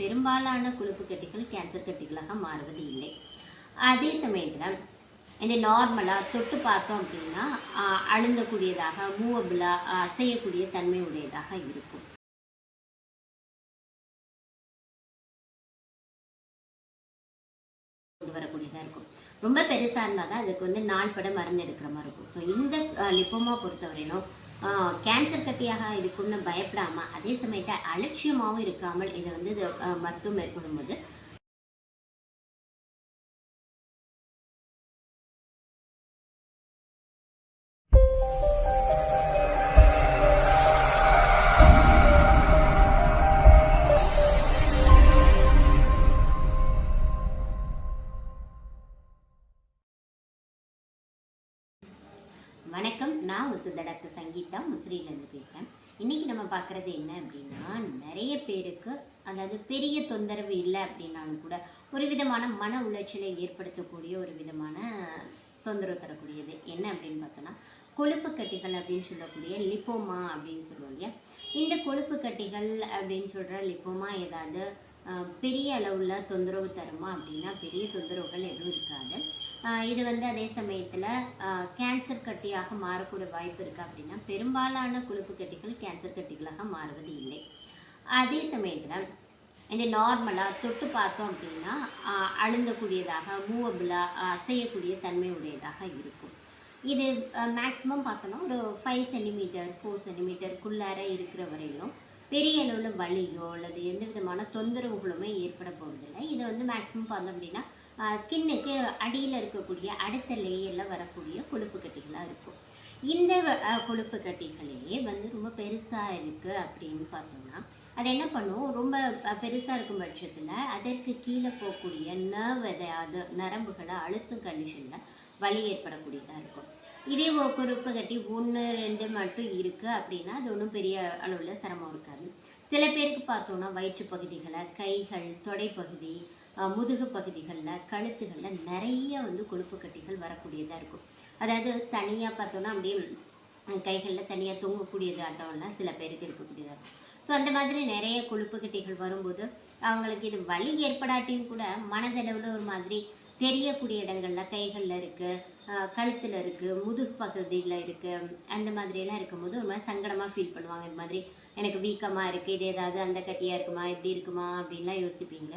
பெரும்பாலான கொழுப்பு கட்டிகள் கேன்சர் கட்டிகளாக மாறுவது இல்லை. அதே சமயத்தில் இந்த நார்மலாக தொட்டு பார்த்தோம் அப்படின்னா அழுந்தக்கூடியதாக மூவபிளாக அசையக்கூடிய தன்மை உடையதாக இருக்கும். கொண்டு வரக்கூடியதாக இருக்கும். ரொம்ப பெருசாக இருந்தால் தான் அதுக்கு வந்து நாள் பட மருந்து எடுக்கிற மாதிரி இருக்கும். ஸோ இந்த லிப்போமா பொறுத்தவரையிலும் கேன்சர் கட்டியாக இருக்கும்னு பயப்படாமல் அதே சமயத்தை அலட்சியமாகவும் இருக்காமல் இதை வந்து இது, மருத்துவம் மேற்கொள்ளும்போது வணக்கம். நான் உங்கள் டாக்டர் சங்கீதா முசிறியிலேருந்து பேசுகிறேன் இன்றைக்கி நம்ம பார்க்குறது என்ன அப்படின்னா நிறைய பேருக்கு அதாவது பெரிய தொந்தரவு இல்லை அப்படின்னாலும் கூட ஒரு விதமான மன உளைச்சலை ஏற்படுத்தக்கூடிய ஒரு விதமான தொந்தரவு தரக்கூடியது என்ன அப்படின்னு பார்த்தோன்னா கொழுப்பு கட்டிகள் அப்படின்னு சொல்லக்கூடிய லிப்போமா அப்படின்னு சொல்லுவோம் இல்லையா? இந்த கொழுப்பு கட்டிகள் அப்படின்னு சொல்கிற லிப்போமா ஏதாவது பெரிய அளவில் தொந்தரவு தருமா அப்படின்னா பெரிய தொந்தரவுகள் எதுவும் இருக்காது. இது வந்து அதே சமயத்தில் கேன்சர் கட்டியாக மாறக்கூடிய வாய்ப்பு இருக்குது அப்படின்னா பெரும்பாலான கொழுப்பு கட்டிகள் கேன்சர் கட்டிகளாக மாறுவது இல்லை. அதே சமயத்தில் இந்த நார்மலாக தொட்டு பார்த்தோம் அப்படின்னா அழுந்தக்கூடியதாக மூவபிளாக அசையக்கூடிய தன்மை உடையதாக இருக்கும். இது மேக்ஸிமம் பார்த்தோன்னா ஒரு ஃபைவ் சென்டிமீட்டர் ஃபோர் சென்டிமீட்டருக்குள்ளார இருக்கிற வரையிலும் பெரிய அளவில் வலியோ அல்லது எந்த விதமான தொந்தரவுகளுமே ஏற்பட போவதில்லை இது வந்து மேக்ஸிமம் பார்த்தோம் அப்படின்னா ஸ்கின்னுக்கு அடியில் இருக்கக்கூடிய அடுத்த லேயரில் வரக்கூடிய கொழுப்பு கட்டிகளாக இருக்கும். இந்த கொழுப்பு கட்டிகளே வந்து ரொம்ப பெருசாக இருக்குது அப்படின்னு பார்த்தோம்னா அது என்ன பண்ணும் ரொம்ப பெருசாக இருக்கும் பட்சத்தில் அதற்கு கீழே போகக்கூடிய நர்வ் எதையாவது நரம்புகளை அழுத்தும் கண்டிஷனில் வலி ஏற்படக்கூடியதாக இருக்கும். இதே ஒரு கொழுப்பு கட்டி ஒன்று ரெண்டு மட்டும் இருக்குது அப்படின்னா அது ஒன்றும் பெரிய அளவில் சிரமம் இருக்காது. சில பேருக்கு பார்த்தோன்னா வயிற்று பகுதிகளை கைகள் தொடைப்பகுதி பகுதி முதுகு பகுதிகளில் கழுத்துகளில் நிறைய வந்து கொழுப்பு கட்டிகள் வரக்கூடியதாக இருக்கும். அதாவது தனியாக பார்த்தோன்னா அப்படியே கைகளில் தனியாக தொங்கக்கூடியது ஆட்டம்லாம் சில பேருக்கு இருக்கக்கூடியதாக இருக்கும். ஸோ அந்த மாதிரி நிறைய கொழுப்பு கட்டிகள் வரும்போது அவங்களுக்கு இது வலி ஏற்படாட்டியும் கூட மனதளவில் ஒரு மாதிரி தெரியக்கூடிய இடங்கள்ல கைகளில் இருக்குது கழுத்தில் இருக்குது முதுகு பகுதியில் இருக்குது அந்த மாதிரியெல்லாம் இருக்கும்போது ஒரு மாதிரி சங்கடமாக ஃபீல் பண்ணுவாங்க. இது மாதிரி எனக்கு வீக்கமாக இருக்குது இது ஏதாவது அந்த கட்டியாக இருக்குமா இப்படி இருக்குமா அப்படின்லாம் யோசிப்பீங்க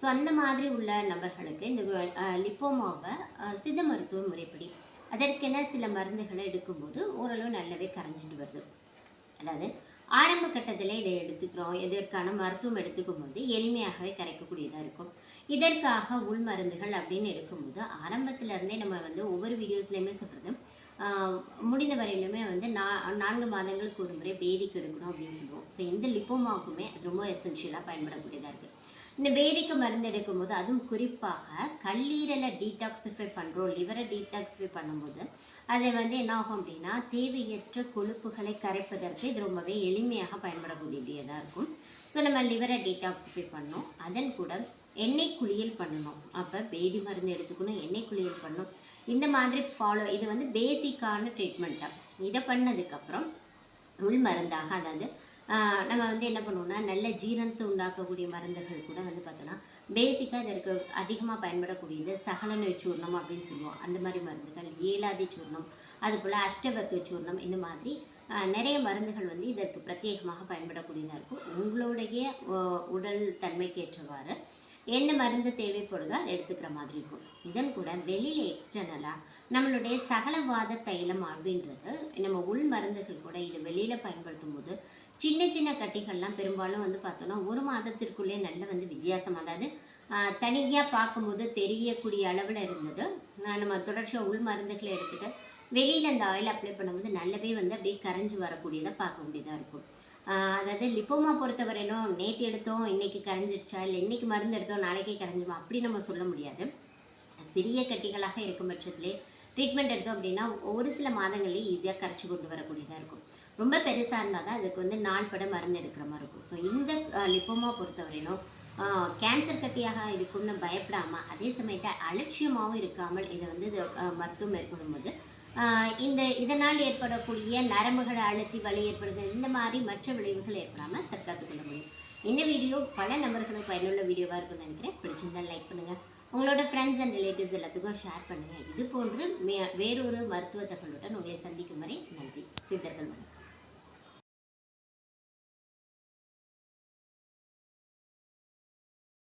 ஸோ அந்த மாதிரி உள்ள நபர்களுக்கு இந்த லிப்போமாவை சித்த மருத்துவ முறைப்படி அதற்கென சில மருந்துகளை எடுக்கும்போது ஓரளவு நல்லாவே கரைஞ்சிட்டு வருது. அதாவது ஆரம்ப கட்டத்தில் இதை எடுத்துக்கிறோம். இதற்கான மருத்துவம் எடுத்துக்கும் போது எளிமையாகவே கரைக்கக்கூடியதாக இருக்கும். இதற்காக உள் மருந்துகள் அப்படின்னு எடுக்கும்போது ஆரம்பத்துல இருந்தே நம்ம வந்து ஒவ்வொரு வீடியோஸ்லையுமே சொல்கிறது முடிந்த வரையிலுமே வந்து நா நான்கு மாதங்களுக்கு ஒரு முறை பேதிக்கு எடுக்கணும் அப்படின்னு சொல்லுவோம். ஸோ இந்த லிப்போமாவுக்குமே அது ரொம்ப எசென்ஷியலாக பயன்படக்கூடியதாக இருக்குது இந்த வேடிக்கை மருந்து எடுக்கும்போது அதுவும் குறிப்பாக கல்லீரலை டீடாக்சிஃபை பண்ணுறோம் லிவரை டீடாக்சிஃபை பண்ணும்போது அதை வந்து என்ன ஆகும் அப்படின்னா தேவையற்ற கொழுப்புகளை கரைப்பதற்கு இது ரொம்பவே எளிமையாக பயன்படக்கூடியதாக இருக்கும். ஸோ நம்ம லிவரை டீடாக்சிஃபை பண்ணோம். அதன் கூட எண்ணெய் குளியல் பண்ணணும். அப்போ வேதி மருந்து எடுத்துக்கணும் எண்ணெய் குளியல் பண்ணணும். இந்த மாதிரி ஃபாலோ இது வந்து பேசிக்கான ட்ரீட்மெண்ட்டாக இதை பண்ணதுக்கப்புறம் உள் மருந்தாக அதாவது நம்ம வந்து என்ன பண்ணுவோம்னா நல்ல ஜீரணத்தை உண்டாக்கக்கூடிய மருந்துகள் கூட வந்து பார்த்தோன்னா பேசிக்காக இதற்கு அதிகமாக பயன்படக்கூடியது சகலநோய் சூர்ணம் அப்படின்னு சொல்லுவோம். அந்த மாதிரி மருந்துகள் ஏலாதி சூர்ணம் அதுபோல் அஷ்டவர்க்க சூர்ணம் இந்த மாதிரி நிறைய மருந்துகள் வந்து இதற்கு பிரத்யேகமாக பயன்படக்கூடியதாக இருக்கும். உங்களுடைய உடல் தன்மைக்கேற்றவாறு என்ன மருந்து தேவைப்படுதோ அதை எடுத்துக்கிற மாதிரி இருக்கும். இதன் கூட வெளியில் எக்ஸ்டர்னலாக நம்மளுடைய சகலவாத தைலம் அப்படின்றது நம்ம உள் மருந்துகள் கூட இதை வெளியில் பயன்படுத்தும் போது சின்ன சின்ன கட்டிகள்லாம் பெரும்பாலும் வந்து பார்த்தோன்னா ஒரு மாதத்திற்குள்ளே நல்ல வந்து வித்தியாசம் அதாவது தனியாக பார்க்கும்போது தெரியக்கூடிய அளவில் இருந்தது. நம்ம தொடர்ச்சியாக உள் மருந்துகளை எடுத்துகிட்டு வெளியில் அந்த ஆயில் அப்ளை பண்ணும்போது நல்லாவே வந்து அப்படியே கரைஞ்சு வரக்கூடியதை வேண்டியதாக இருக்கும். அதாவது லிப்போமா பொறுத்தவரையிலும் நேற்று எடுத்தோம் இன்றைக்கி கரைஞ்சிடுச்சா இல்லை இன்னைக்கு மருந்து எடுத்தோம் நாளைக்கே கரைஞ்சிமா அப்படி நம்ம சொல்ல முடியாது. சிறிய கட்டிகளாக இருக்கும் பட்சத்திலே ட்ரீட்மெண்ட் எடுத்தோம் அப்படின்னா ஒரு சில மாதங்களே ஈஸியாக கரைச்சி கொண்டு வரக்கூடியதாக இருக்கும். ரொம்ப பெருசாக இருந்தால் தான் அதுக்கு வந்து நாள் பட மருந்து எடுக்கிற மாதிரி இருக்கும். ஸோ இந்த லிப்போமா பொறுத்தவரையிலும் கேன்சர் கட்டியாக இருக்கும்னு பயப்படாமல் அதே சமயத்தை அலட்சியமாகவும் இருக்காமல் இதை வந்து இது, மருத்துவம் மேற்கொள்ளும்போது இந்த இதனால் ஏற்படக்கூடிய நரம்புகளை அழுத்தி வலி ஏற்படுது இந்த மாதிரி மற்ற விளைவுகள் ஏற்படாமல் தற்காத்துக் கொள்ள முடியும். இந்த வீடியோ பல நபர்களுக்கு பயனுள்ள வீடியோவாக இருக்கும்னு நினைக்கிறேன். பிடிச்சிருந்தா லைக் பண்ணுங்கள் உங்களோட ஃப்ரெண்ட்ஸ் அண்ட் ரிலேட்டிவ்ஸ் எல்லாத்துக்கும் ஷேர் பண்ணுங்கள் இது போன்று மே வேறொரு மருத்துவ தகவலுடன் உங்களை சந்திக்கும் வரை நன்றி. சித்தர்கள் வணக்கம்.